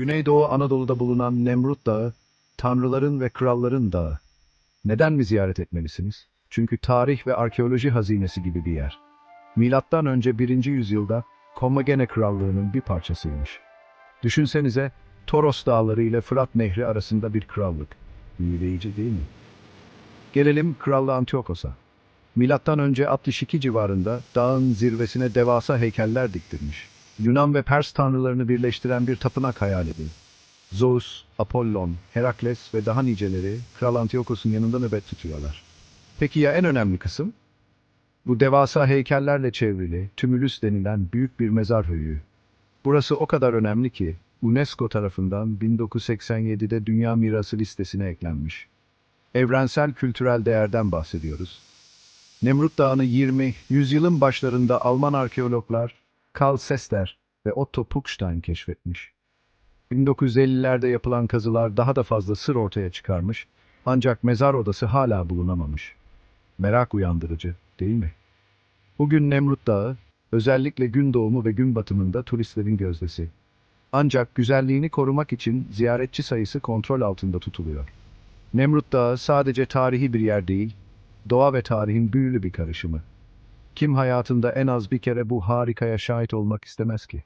Güneydoğu Anadolu'da bulunan Nemrut Dağı, tanrıların ve kralların dağı. Neden mi ziyaret etmelisiniz? Çünkü tarih ve arkeoloji hazinesi gibi bir yer. Milattan önce 1. yüzyılda Kommagene Krallığı'nın bir parçasıymış. Düşünsenize Toros Dağları ile Fırat Nehri arasında bir krallık. Büyüleyici değil mi? Gelelim Krallı Antiyokos'a. Milattan önce 62 civarında dağın zirvesine devasa heykeller diktirmiş. Yunan ve Pers tanrılarını birleştiren bir tapınak hayal edin. Zeus, Apollon, Herakles ve daha niceleri Kral Antiyokos'un yanında nöbet tutuyorlar. Peki ya en önemli kısım? Bu devasa heykellerle çevrili Tümülüs denilen büyük bir mezar höyüğü. Burası o kadar önemli ki UNESCO tarafından 1987'de Dünya Mirası listesine eklenmiş. Evrensel kültürel değerden bahsediyoruz. Nemrut Dağı'nı 20. yüzyılın başlarında Alman arkeologlar Karl Sester ve Otto Puckstein keşfetmiş. 1950'lerde yapılan kazılar daha da fazla sır ortaya çıkarmış ancak mezar odası hala bulunamamış. Merak uyandırıcı değil mi? Bugün Nemrut Dağı özellikle gün doğumu ve gün batımında turistlerin gözdesi. Ancak güzelliğini korumak için ziyaretçi sayısı kontrol altında tutuluyor. Nemrut Dağı sadece tarihi bir yer değil, doğa ve tarihin büyülü bir karışımı. Kim hayatında en az bir kere bu harikaya şahit olmak istemez ki?